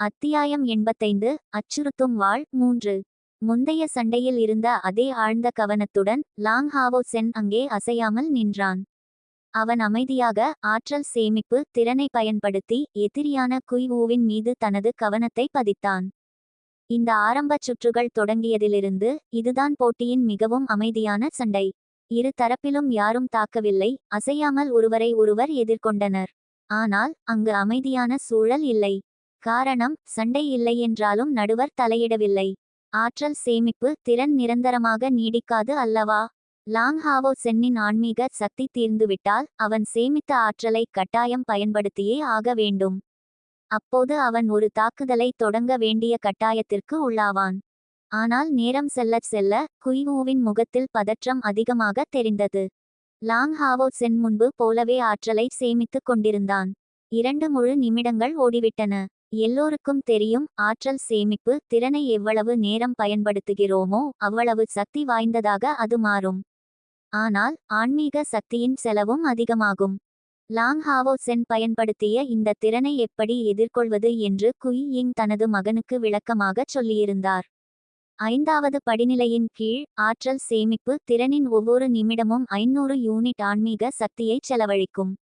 அத்தியாயம் எண்பத்தைந்து அச்சுறுத்தும் வாள் மூன்று. முந்தைய சண்டையில் இருந்த அதே ஆழ்ந்த கவனத்துடன் லாங் ஹாவோ சென் அங்கே அசையாமல் நின்றான். அவன் அமைதியாக ஆற்றல் சேமிப்பு திறனை பயன்படுத்தி எதிரியான குய்வூவின் மீது தனது கவனத்தை பதித்தான். இந்த ஆரம்பச் சுற்றுகள் தொடங்கியதிலிருந்து இதுதான் போட்டியின் மிகவும் அமைதியான சண்டை. இரு தரப்பிலும் யாரும் தாக்கவில்லை அசையாமல் ஒருவரை ஒருவர் எதிர்கொண்டனர். ஆனால் அங்கு அமைதியான சூழல் இல்லை. காரணம் சண்டை இல்லை என்றாலும் நடுவர் தலையிடவில்லை. ஆற்றல் சேமிப்பு திறன் நிரந்தரமாக நீடிக்காது அல்லவா? லாங் ஹாவோ சென்னின் ஆன்மீக சக்தி தீர்ந்துவிட்டால் அவன் சேமித்த ஆற்றலை கட்டாயம் பயன்படுத்தியே ஆக வேண்டும். அப்போது அவன் ஒரு தாக்குதலை தொடங்க வேண்டிய கட்டாயத்திற்கு உள்ளாவான். ஆனால் நேரம் செல்லச் செல்ல குய்வூவின் முகத்தில் பதற்றம் அதிகமாக தெரிந்தது. லாங் ஹாவோ சென் முன்பு போலவே ஆற்றலை சேமித்துக் கொண்டிருந்தான். இரண்டு முழு நிமிடங்கள் ஓடிவிட்டன. எல்லோருக்கும் தெரியும் ஆற்றல் சேமிப்பு திறனை எவ்வளவு நேரம் பயன்படுத்துகிறோமோ அவ்வளவு சக்தி வாய்ந்ததாக அது மாறும். ஆனால் ஆன்மீக சக்தியின் செலவும் அதிகமாகும். லாங் ஹாவோ சென் பயன்படுத்திய இந்த திறனை எப்படி எதிர்கொள்வது என்று குய் யிங் தனது மகனுக்கு விளக்கமாகச் சொல்லியிருந்தார். ஐந்தாவது படிநிலையின் கீழ் ஆற்றல் சேமிப்பு திறனின் ஒவ்வொரு நிமிடமும் ஐநூறு யூனிட் ஆன்மீக சக்தியைச் செலவழிக்கும்.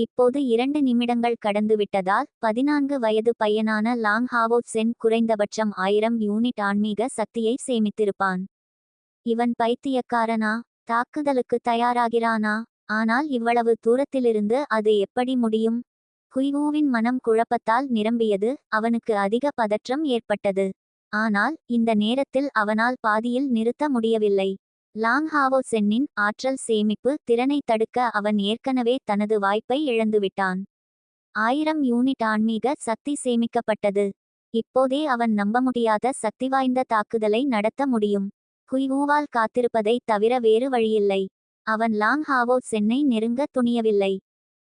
இப்போது இரண்டு நிமிடங்கள் கடந்துவிட்டதால் பதினான்கு வயது பையனான லாங் ஹாவோ சென் குறைந்தபட்சம் ஆயிரம் யூனிட் ஆன்மீக சக்தியை சேமித்திருப்பான். இவன் பைத்தியக்காரனா? தாக்குதலுக்கு தயாராகிறானா? ஆனால் இவ்வளவு தூரத்திலிருந்து அது எப்படி முடியும்? குய்வூவின் மனம் குழப்பத்தால் நிரம்பியது அவனுக்கு அதிக பதற்றம் ஏற்பட்டது. ஆனால் இந்த நேரத்தில் அவனால் பாதியில் நிறுத்த முடியவில்லை. லாங்ஹாவோ சென்னின் ஆற்றல் சேமிப்பு திறனை தடுக்க அவன் ஏற்கனவே தனது வாய்ப்பை இழந்துவிட்டான். ஆயிரம் யூனிட் ஆன்மீக சக்தி சேமிக்கப்பட்டது. இப்போதே அவன் நம்ப முடியாத சக்தி வாய்ந்த தாக்குதலை நடத்த முடியும். குய்வூவால் காத்திருப்பதை தவிர வேறு வழியில்லை. அவன் லாங் ஹாவோ சென்னை நெருங்க துணியவில்லை.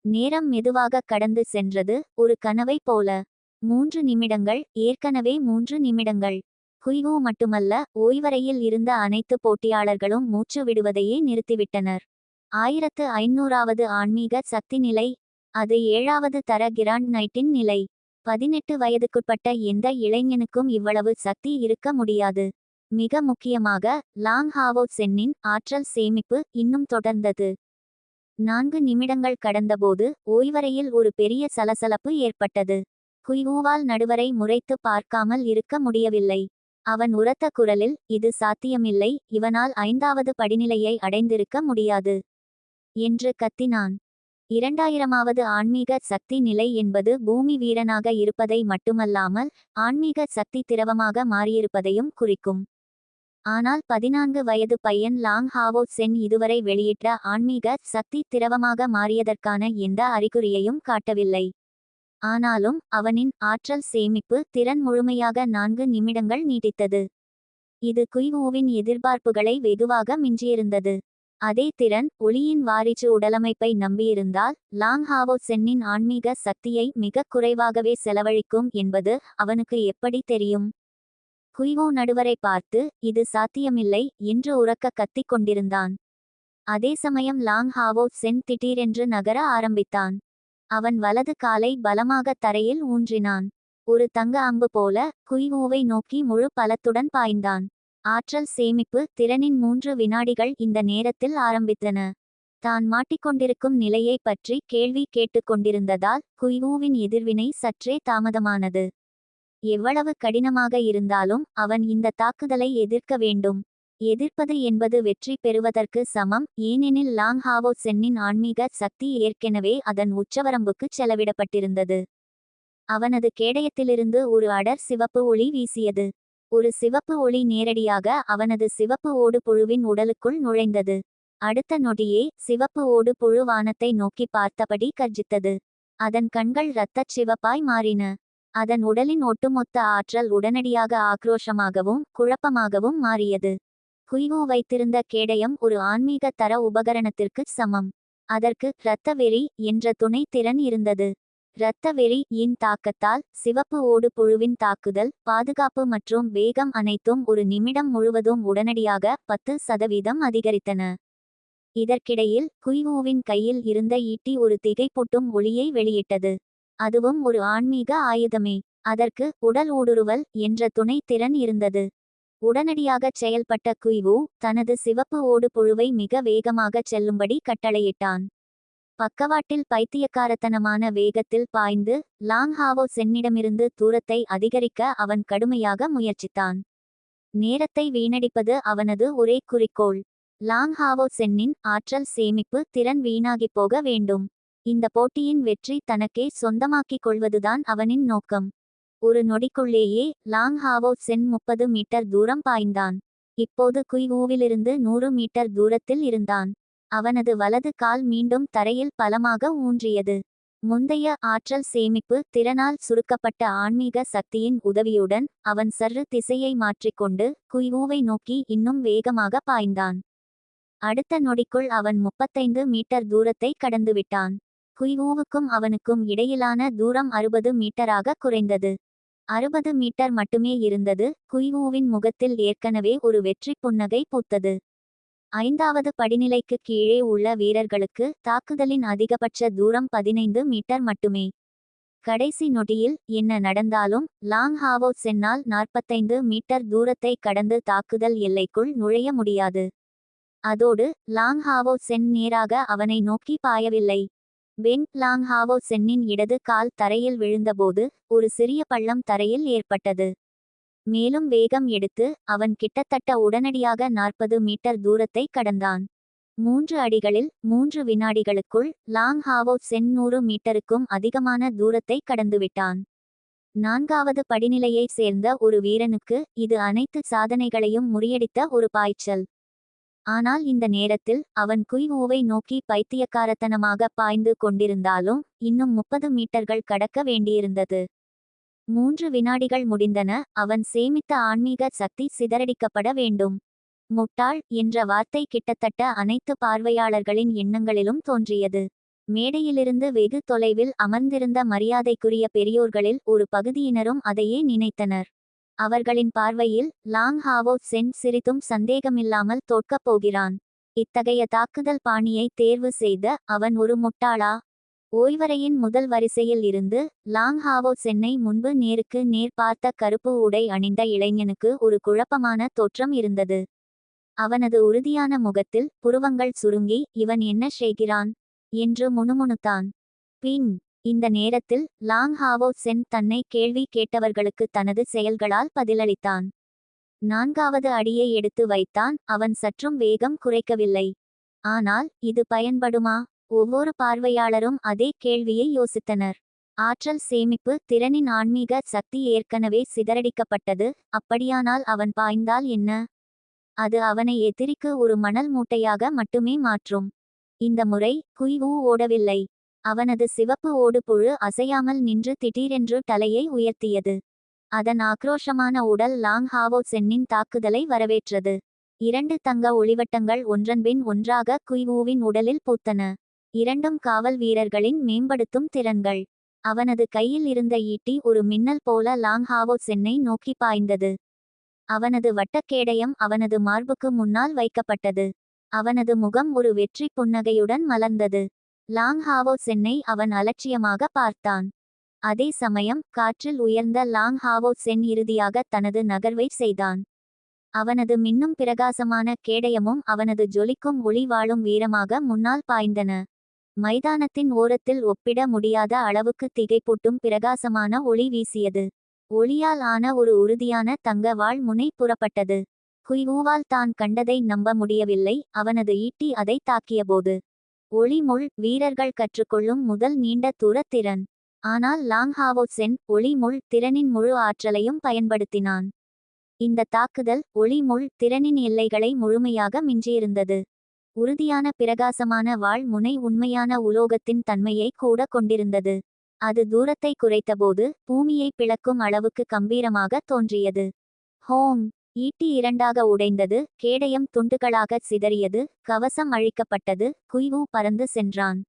நேரம் மெதுவாக கடந்து சென்றது ஒரு கனவை போல. மூன்று நிமிடங்கள் ஏற்கனவே மூன்று நிமிடங்கள். குய்வூ மட்டுமல்ல ஓய்வறையில் இருந்த அனைத்து போட்டியாளர்களும் மூச்சு விடுவதையே நிறுத்திவிட்டனர். ஆயிரத்து ஐநூறாவது ஆன்மீக சக்தி நிலை அது ஏழாவது தர கிராண்ட் நைட்டின் நிலை. பதினெட்டு வயதுக்குட்பட்ட எந்த இளைஞனுக்கும் இவ்வளவு சக்தி இருக்க முடியாது. மிக முக்கியமாக லாங் ஹாவோ சென்னின் ஆற்றல் சேமிப்பு இன்னும் தொடர்ந்தது. நான்கு நிமிடங்கள் கடந்தபோது ஓய்வறையில் ஒரு பெரிய சலசலப்பு ஏற்பட்டது. குய்வூவால் நடுவரை முறைத்து பார்க்காமல் இருக்க முடியவில்லை. அவன் உரத்த குரலில் இது சாத்தியமில்லை இவனால் ஐந்தாவது படிநிலையை அடைந்திருக்க முடியாது என்று கத்தினான். இரண்டாயிரமாவது ஆன்மீக சக்தி நிலை என்பது பூமி வீரனாக இருப்பதை மட்டுமல்லாமல் ஆன்மீக சக்தி திரவமாக மாறியிருப்பதையும் குறிக்கும். ஆனால் பதினான்கு வயது பையன் லாங் ஹாவோ சென் இதுவரை வெளியிட்ட ஆன்மீக சக்தி திரவமாக மாறியதற்கான எந்த அறிகுறியையும் காட்டவில்லை. ஆனாலும் அவனின் ஆற்றல் சேமிப்பு திறன் முழுமையாக நான்கு நிமிடங்கள் நீடித்தது. இது குய்வூவின் எதிர்பார்ப்புகளை வெகுவாக மிஞ்சியிருந்தது. அதே திறன் ஒளியின் வாரிச்சு உடலமைப்பை நம்பியிருந்தால் லாங் ஹாவோ சென்னின் ஆன்மீக சக்தியை மிக குறைவாகவே செலவழிக்கும் என்பது அவனுக்கு எப்படி தெரியும்? குய்வோ நடுவரை பார்த்து இது சாத்தியமில்லை என்று உறக்க கத்திக் கொண்டிருந்தான் அதே சமயம் லாங் ஹாவோ சென் திடீரென்று நகர ஆரம்பித்தான். அவன் வலது காலை பலமாக தரையில் ஊன்றினான். ஒரு தங்க அம்பு போல குய்வூவை நோக்கி முழு பலத்துடன் பாய்ந்தான். ஆற்றல் சேமிப்பு திறனின் மூன்று வினாடிகள் இந்த நேரத்தில் ஆரம்பித்தன. தான் மாட்டிக்கொண்டிருக்கும் நிலையை பற்றி கேள்வி கேட்டுக்கொண்டிருந்ததால் குய்வூவின் எதிர்வினை சற்றே தாமதமானது. எவ்வளவு கடினமாக இருந்தாலும் அவன் இந்த தாக்குதலை எதிர்க்க வேண்டும். எதிர்ப்பது என்பது வெற்றி பெறுவதற்கு சமம் ஏனெனில் லாங் ஹாவோ சென்னின் ஆன்மீக சக்தி ஏற்கனவே அதன் உச்சவரம்புக்கு செலவிடப்பட்டிருந்தது. அவனது கேடயத்திலிருந்து ஒரு அடர் சிவப்பு ஒளி வீசியது. ஒரு சிவப்பு ஒளி நேரடியாக அவனது சிவப்பு ஓடு புழுவின் உடலுக்குள் நுழைந்தது. அடுத்த நொடியே சிவப்பு ஓடு புழு வானத்தை நோக்கி பார்த்தபடி கர்ஜித்தது. அதன் கண்கள் இரத்தச் சிவப்பாய் மாறின. அதன் உடலின் ஒட்டுமொத்த ஆற்றல் உடனடியாக ஆக்ரோஷமாகவும் குழப்பமாகவும் மாறியது. குய்வோ வைத்திருந்த கேடயம் ஒரு ஆன்மீக தர உபகரணத்திற்கு சமம். அதற்கு இரத்த வெறி என்ற துணை திறன் இருந்தது. இரத்த வெறி இன் தாக்கத்தால் சிவப்பு ஓடு புழுவின் தாக்குதல் பாதுகாப்பு மற்றும் வேகம் அனைத்தும் ஒரு நிமிடம் முழுவதும் உடனடியாக பத்து சதவீதம் அதிகரித்தன. இதற்கிடையில் குய்வூவின் கையில் இருந்த ஈட்டி ஒரு திகைப்பூட்டும் ஒளியை வெளியிட்டது. அதுவும் ஒரு ஆன்மீக ஆயுதமே. அதற்கு உடல் ஊடுருவல் என்ற துணை திறன் இருந்தது. உடனடியாகச் செயல்பட்ட குய்வு தனது சிவப்பு ஓடு புழுவை மிக வேகமாகச் செல்லும்படி கட்டளையிட்டான். பக்கவாட்டில் பைத்தியக்காரத்தனமான வேகத்தில் பாய்ந்து லாங் ஹாவோ சென்னிடமிருந்து தூரத்தை அதிகரிக்க அவன் கடுமையாக முயற்சித்தான். நேரத்தை வீணடிப்பது அவனது ஒரே குறிக்கோள். லாங் ஹாவோ சென்னின் ஆற்றல் சேமிப்பு திறன் வீணாகிப் போக வேண்டும். இந்த போட்டியின் வெற்றி தனக்கே சொந்தமாக்கிக் கொள்வதுதான் அவனின் நோக்கம். ஒரு நொடிக்குள்ளேயே லாங் ஹாவோ சென் முப்பது மீட்டர் தூரம் பாய்ந்தான். இப்போது குய்வூவிலிருந்து நூறு மீட்டர் தூரத்தில் இருந்தான். அவனது வலது கால் மீண்டும் தரையில் பலமாக ஊன்றியது. முந்தைய ஆற்றல் சேமிப்பு திறனால் சுருக்கப்பட்ட ஆன்மீக சக்தியின் உதவியுடன் அவன் சர்று திசையை மாற்றிக்கொண்டு குய்வூவை நோக்கி இன்னும் வேகமாக பாய்ந்தான். அடுத்த நொடிக்குள் அவன் முப்பத்தைந்து மீட்டர் தூரத்தை கடந்துவிட்டான். குய்வூவுக்கும் அவனுக்கும் இடையிலான தூரம் அறுபது மீட்டராக குறைந்தது. அறுபது மீட்டர் மட்டுமே இருந்தது. குய்வூவின் முகத்தில் ஏற்கனவே ஒரு வெற்றி புன்னகை பூத்தது. ஐந்தாவது படிநிலைக்கு கீழே உள்ள வீரர்களுக்கு தாக்குதலின் அதிகபட்ச தூரம் பதினைந்து மீட்டர் மட்டுமே. கடைசி நொடியில் என்ன நடந்தாலும் லாங் ஹாவோ சென்னால் நாற்பத்தைந்து மீட்டர் தூரத்தை கடந்து தாக்குதல் எல்லைக்குள் நுழைய முடியாது. அதோடு லாங் ஹாவோ சென் நேராக அவனை நோக்கி பாயவில்லை. பென் லாங்ஹாவோ சென்னின் இடது கால் தரையில் விழுந்தபோது ஒரு சிறிய பள்ளம் தரையில் ஏற்பட்டது. மேலும் வேகம் எடுத்து அவன் கிட்டத்தட்ட உடனடியாக நாற்பது மீட்டர் தூரத்தை கடந்தான். மூன்று அடிகளில் மூன்று வினாடிகளுக்குள் லாங் ஹாவோ சென் நூறு மீட்டருக்கும் அதிகமான தூரத்தை கடந்துவிட்டான். நான்காவது படிநிலையைச் சேர்ந்த ஒரு வீரனுக்கு இது அனைத்து சாதனைகளையும் முறியடித்த ஒரு பாய்ச்சல். ஆனால் இந்த நேரத்தில் அவன் குய் ஊவை நோக்கி பைத்தியக்காரத்தனமாக பாய்ந்து கொண்டிருந்தாலும் இன்னும் முப்பது மீட்டர்கள் கடக்க வேண்டியிருந்தது. மூன்று வினாடிகள் முடிந்தன அவன் சேமித்த ஆன்மீக சக்தி சிதறடிக்கப்பட வேண்டும். முட்டாள் என்ற வார்த்தை கிட்டத்தட்ட அனைத்து பார்வையாளர்களின் எண்ணங்களிலும் தோன்றியது. மேடையிலிருந்து வெகு தொலைவில் அமர்ந்திருந்த மரியாதைக்குரிய பெரியோர்களில் ஒரு பகுதியினரும் அதையே நினைத்தனர். அவர்களின் பார்வையில் லாங் ஹாவோ சென் சிறிதும் சந்தேகமில்லாமல் தோற்கப் போகிறான். இத்தகைய தாக்குதல் பாணியை தேர்வு செய்த அவன் ஒரு முட்டாளா? ஓய்வறையின் முதல் வரிசையில் இருந்து லாங் ஹாவோ சென்னை முன்பு நேருக்கு நேர் பார்த்த கருப்பு உடை அணிந்த இளைஞனுக்கு ஒரு குழப்பமான தோற்றம் இருந்தது. அவனது உறுதியான முகத்தில் புருவங்கள் சுருங்கி இவன் என்ன செய்கிறான்? என்று முணுமுணுத்தான். பின் இந்த நேரத்தில் லாங் ஹாவோ சென் தன்னை கேள்வி கேட்டவர்களுக்கு தனது செயல்களால் பதிலளித்தான். நான்காவது அடியை எடுத்து வைத்தான் அவன் சற்றும் வேகம் குறைக்கவில்லை. ஆனால் இது பயன்படுமா? ஒவ்வொரு பார்வையாளரும் அதே கேள்வியை யோசித்தனர். ஆற்றல் சேமிப்பு திறனின் ஆன்மீக சக்தி ஏற்கனவே சிதறடிக்கப்பட்டது அப்படியானால் அவன் பாய்ந்தால் என்ன? அது அவனை எதிரிக்கு ஒரு மணல் மூட்டையாக மட்டுமே மாற்றும். இந்த முறை குய்வு ஓடவில்லை. அவனது சிவப்பு ஓடுபுழு அசையாமல் நின்று திடீரென்று தலையை உயர்த்தியது. அதன் ஆக்ரோஷமான உடல் லாங் ஹாவோ சென்னின் தாக்குதலை வரவேற்றது. இரண்டு தங்க ஒளிவட்டங்கள் ஒன்றன்பின் ஒன்றாக குய்வூவின் உடலில் பூத்தன. இரண்டும் காவல் வீரர்களின் மேம்படுத்தும் திறன்கள். அவனது கையில் இருந்த ஈட்டி ஒரு மின்னல் போல லாங் ஹாவோ சென்னை நோக்கி பாய்ந்தது. அவனது வட்டக்கேடயம் அவனது மார்புக்கு முன்னால் வைக்கப்பட்டது. அவனது முகம் ஒரு வெற்றி புன்னகையுடன் மலர்ந்தது. லாங் ஹாவோ சென்னை அவன் அலட்சியமாக பார்த்தான். அதே சமயம் காற்றில் உயர்ந்த லாங் ஹாவோ சென் இறுதியாக தனது நகர்வை செய்தான். அவனது மின்னும் பிரகாசமான கேடயமும் அவனது ஜொலிக்கும் ஒளி வாழும் வீரமாக முன்னால் பாய்ந்தன. மைதானத்தின் ஓரத்தில் ஒப்பிட முடியாத அளவுக்கு திகைப்பூட்டும் பிரகாசமான ஒளி வீசியது. ஒளியால் ஆன ஒரு உறுதியான தங்க வாழ் முனை புறப்பட்டது. குய்வூவால் தான் கண்டதை நம்ப முடியவில்லை அவனது ஈட்டி அதை தாக்கியபோது. ஒளிமுள் வீரர்கள் கற்றுக்கொள்ளும் முதல் நீண்ட தூர திறன். ஆனால் லாங் ஹாவோ சென் ஒளி முள் திறனின் முழு ஆற்றலையும் பயன்படுத்தினான். இந்த தாக்குதல் ஒளி முள் திறனின் எல்லைகளை முழுமையாக மிஞ்சியிருந்தது. உறுதியான பிரகாசமான வாழ் முனை உண்மையான உலோகத்தின் தன்மையை கூட கொண்டிருந்தது. அது தூரத்தை குறைத்தபோது பூமியை பிளக்கும் அளவுக்கு கம்பீரமாக தோன்றியது. ஹோம் ஈட்டி இரண்டாக உடைந்தது கேடயம் துண்டுகளாக சிதறியது கவசம் அழிக்கப்பட்டது குய்வூ பறந்து சென்றான்.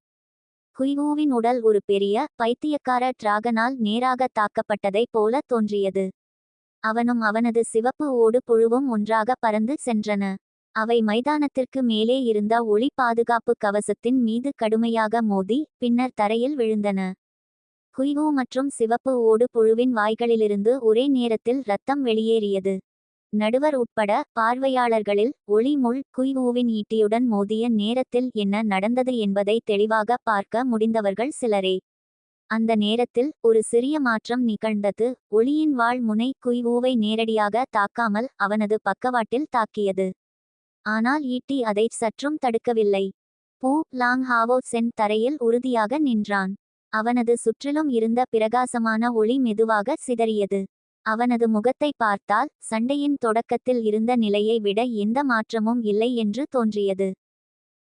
குய்வூவின் உடல் ஒரு பெரிய பைத்தியக்கார டிராகனால் நேராக தாக்கப்பட்டதைப் போல தோன்றியது. அவனும் அவனது சிவப்பு ஓடு புழுவும் ஒன்றாக பறந்து சென்றன. அவை மைதானத்திற்கு மேலே இருந்த ஒளி பாதுகாப்பு கவசத்தின் மீது கடுமையாக மோதி பின்னர் தரையில் விழுந்தன. குய்வூ மற்றும் சிவப்பு ஓடு புழுவின் வாய்களிலிருந்து ஒரே நேரத்தில் இரத்தம் வெளியேறியது. நடுவர் உட்பட பார்வையாளர்களில் ஒளி முள் குய்வூவின் ஈட்டியுடன் மோதிய நேரத்தில் என்ன நடந்தது என்பதை தெளிவாக பார்க்க முடிந்தவர்கள் சிலரே. அந்த நேரத்தில் ஒரு சிறிய மாற்றம் நிகழ்ந்தது. ஒளியின் வாழ் முனை குய்வூவை நேரடியாக தாக்காமல் அவனது பக்கவாட்டில் தாக்கியது. ஆனால் ஈட்டி அதை சற்றும் தடுக்கவில்லை. பூ லாங் ஹாவோ சென் தரையில் உறுதியாக நின்றான். அவனது சுற்றிலும் இருந்த பிரகாசமான ஒளி மெதுவாக சிதறியது. அவனது முகத்தை பார்த்தால் சண்டையின் தொடக்கத்தில் இருந்த நிலையை விட எந்த மாற்றமும் இல்லை என்று தோன்றியது.